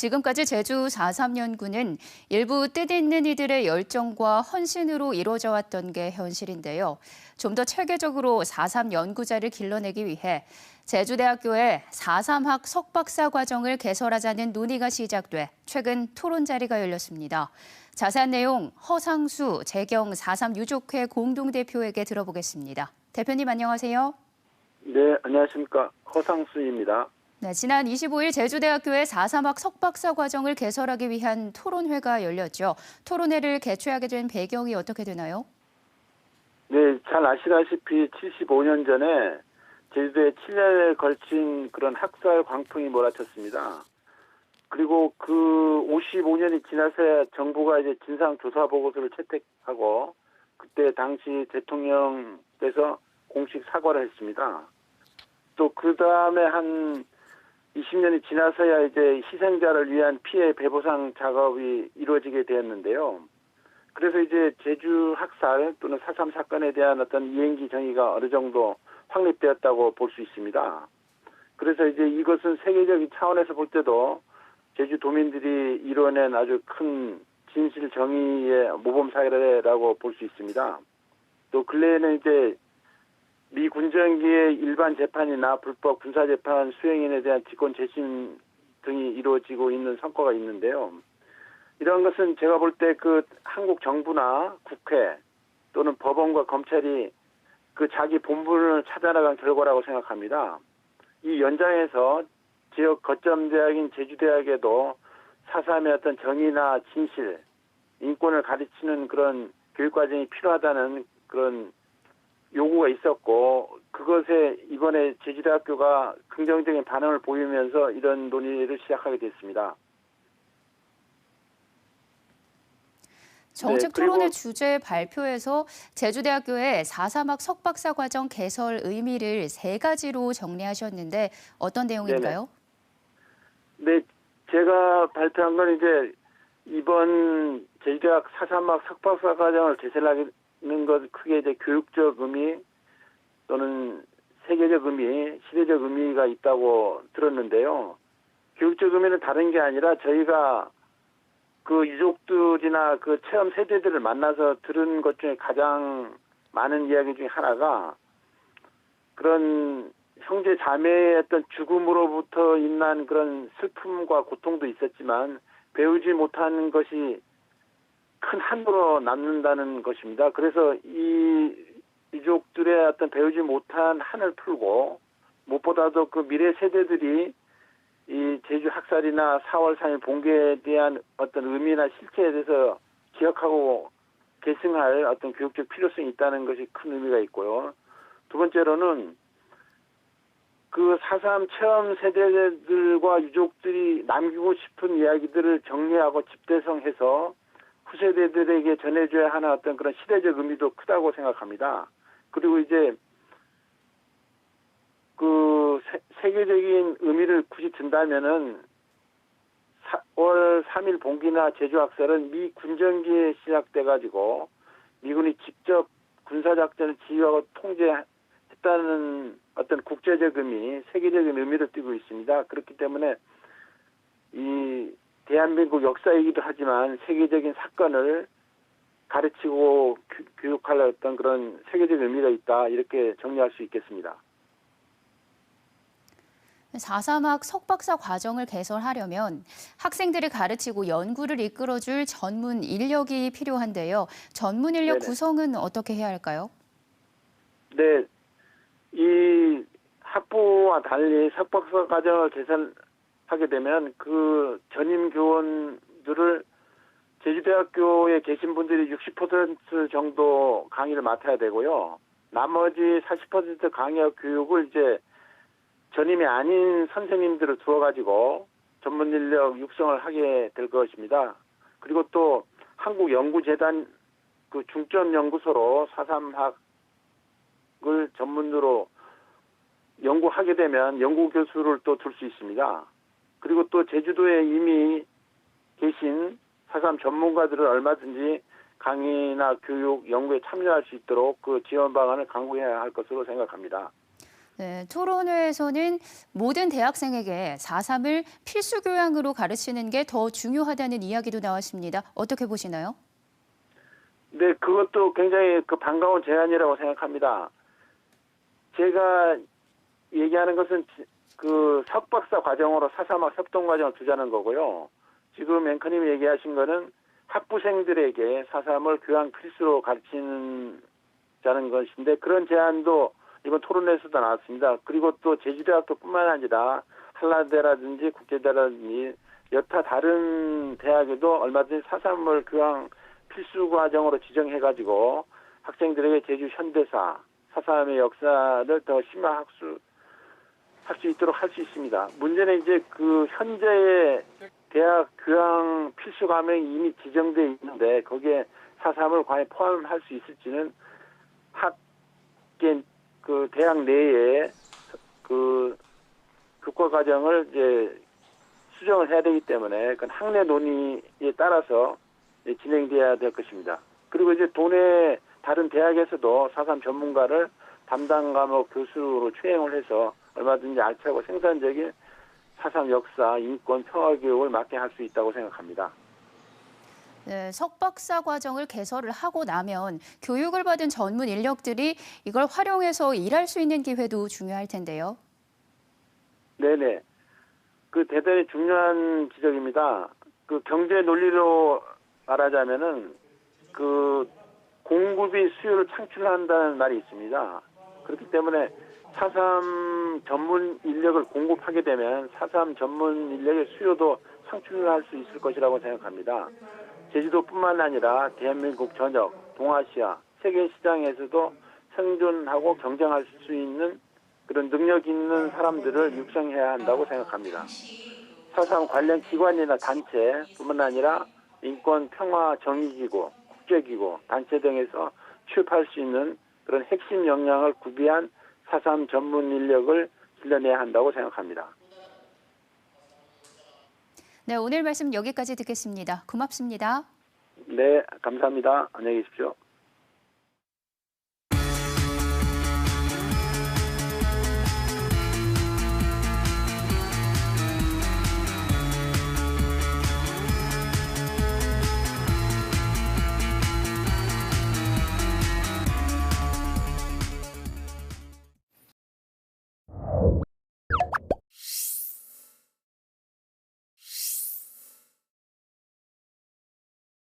지금까지 제주 4.3 연구는 일부 뜻있는 이들의 열정과 헌신으로 이루어져 왔던 게 현실인데요. 좀 더 체계적으로 4.3 연구자를 길러내기 위해 제주대학교에 4.3학 석박사 과정을 개설하자는 논의가 시작돼 최근 토론 자리가 열렸습니다. 자세한 내용 허상수 재경 4.3 유족회 공동대표에게 들어보겠습니다. 대표님 안녕하세요. 네, 안녕하십니까. 허상수입니다. 네, 지난 25일 제주대학교의 4.3학 석박사 과정을 개설하기 위한 토론회가 열렸죠. 토론회를 개최하게 된 배경이 어떻게 되나요? 네, 잘 아시다시피 75년 전에 제주도에 7년에 걸친 그런 학살 광풍이 몰아쳤습니다. 그리고 그 55년이 지나서야 정부가 이제 진상조사 보고서를 채택하고 그때 당시 대통령께서 공식 사과를 했습니다. 또 그 다음에 한 20년이 지나서야 이제 희생자를 위한 피해 배보상 작업이 이루어지게 되었는데요. 그래서 이제 제주 학살 또는 4.3 사건에 대한 어떤 이행기 정의가 어느 정도 확립되었다고 볼 수 있습니다. 그래서 이제 이것은 세계적인 차원에서 볼 때도 제주 도민들이 이뤄낸 아주 큰 진실 정의의 모범 사례라고 볼 수 있습니다. 또 근래에는 이제 미 군정기의 일반 재판이나 불법 군사 재판 수행인에 대한 직권 재심 등이 이루어지고 있는 성과가 있는데요. 이런 것은 제가 볼 때 그 한국 정부나 국회 또는 법원과 검찰이 그 자기 본분을 찾아나간 결과라고 생각합니다. 이 연장에서 지역 거점 대학인 제주 대학에도 사삼의 어떤 정의나 진실, 인권을 가르치는 그런 교육 과정이 필요하다는 그런 요구가 있었고 그것에 이번에 제주대학교가 긍정적인 반응을 보이면서 이런 논의를 시작하게 됐습니다. 정책 네, 토론회 주제 발표에서 제주대학교의 4.3학 석박사 과정 개설 의미를 세 가지로 정리하셨는데 어떤 내용인가요? 네, 제가 발표한 건 이제 이번 제주대학 사삼학 석박사 과정을 개설하 는 것 크게 이제 교육적 의미 또는 세계적 의미, 시대적 의미가 있다고 들었는데요. 교육적 의미는 다른 게 아니라 저희가 그 유족들이나 그 체험 세대들을 만나서 들은 것 중에 가장 많은 이야기 중에 하나가 그런 형제 자매의 어떤 죽음으로부터 인한 그런 슬픔과 고통도 있었지만 배우지 못한 것이 큰 한으로 남는다는 것입니다. 그래서 이 유족들의 어떤 배우지 못한 한을 풀고 무엇보다도 그 미래 세대들이 이 제주 학살이나 4월 3일 봉계에 대한 어떤 의미나 실체에 대해서 기억하고 계승할 어떤 교육적 필요성이 있다는 것이 큰 의미가 있고요. 두 번째로는 그 사삼 체험 세대들과 유족들이 남기고 싶은 이야기들을 정리하고 집대성해서 후세대들에게 전해줘야 하는 어떤 그런 시대적 의미도 크다고 생각합니다. 그리고 이제 그 세, 계적인 의미를 굳이 든다면은 4월 3일 봉기나 제주 학살은 미 군정기에 시작돼 가지고 미군이 직접 군사 작전을 지휘하고 통제했다는 어떤 국제적 의미, 세계적인 의미를 띠고 있습니다. 그렇기 때문에 이 대한민국 역사이기도 하지만 세계적인 사건을 가르치고 교, 교육할 어떤 그런 세계적 의미가 있다 이렇게 정리할 수 있겠습니다. 4.3학 석박사 과정을 개설하려면 학생들을 가르치고 연구를 이끌어줄 전문 인력이 필요한데요. 전문 인력 네네. 구성은 어떻게 해야 할까요? 네, 이 학부와 달리 석박사 과정을 개설 하게 되면 그 전임 교원들을 제주대학교에 계신 분들이 60% 정도 강의를 맡아야 되고요. 나머지 40% 강의와 교육을 이제 전임이 아닌 선생님들을 두어가지고 전문 인력 육성을 하게 될 것입니다. 그리고 또 한국연구재단 그 중점 연구소로 사삼학을 전문으로 연구하게 되면 연구 교수를 또 둘 수 있습니다. 그리고 또 제주도에 이미 계신 사삼 전문가들을 얼마든지 강의나 교육, 연구에 참여할 수 있도록 그 지원 방안을 강구해야 할 것으로 생각합니다. 네, 토론회에서는 모든 대학생에게 4.3을 필수 교양으로 가르치는 게 더 중요하다는 이야기도 나왔습니다. 어떻게 보시나요? 네, 그것도 굉장히 그 반가운 제안이라고 생각합니다. 제가 얘기하는 것은 지- 그 석박사 과정으로 사사막 협동 과정을 두자는 거고요. 지금 앵커님이 얘기하신 거는 학부생들에게 사삼을 교양 필수로 가르치는 자는 것인데 그런 제안도 이번 토론회에서도 나왔습니다. 그리고 또 제주대학교뿐만 아니라 한라대라든지 국제대라든지 여타 다른 대학에도 얼마든지 사삼을 교양 필수 과정으로 지정해가지고 학생들에게 제주 현대사, 사삼의 역사를 더 심화 학수 할 수 있도록 할 수 있습니다. 문제는 이제 그 현재의 대학 교양 필수 과목이 이미 지정돼 있는데 거기에 사삼을 과연 포함할 수 있을지는 학계 그 대학 내에 그 교과 과정을 이제 수정을 해야 되기 때문에 그 학내 논의에 따라서 진행돼야 될 것입니다. 그리고 이제 도내 다른 대학에서도 사삼 전문가를 담당 과목 교수로 채용을 해서 얼마든지 알차고 생산적인 사삼 역사, 인권, 평화 교육을 맡게 할 수 있다고 생각합니다. 네, 석박사 과정을 개설을 하고 나면 교육을 받은 전문 인력들이 이걸 활용해서 일할 수 있는 기회도 중요할 텐데요. 네네. 그 대단히 중요한 지적입니다. 그 경제 논리로 말하자면은 그 공급이 수요를 창출한다는 말이 있습니다. 그렇기 때문에 사삼 전문 인력을 공급하게 되면 사삼 전문 인력의 수요도 창출할 수 있을 것이라고 생각합니다. 제주도뿐만 아니라 대한민국 전역, 동아시아, 세계 시장에서도 생존하고 경쟁할 수 있는 그런 능력 있는 사람들을 육성해야 한다고 생각합니다. 사상 관련 기관이나 단체뿐만 아니라 인권 평화 정의기구, 국제기구, 단체 등에서 취업할 수 있는 그런 핵심 역량을 구비한 사삼 전문 인력을 길러내야 한다고 생각합니다. 네, 오늘 말씀 여기까지 듣겠습니다. 고맙습니다. 네, 감사합니다. 안녕히 계십시오.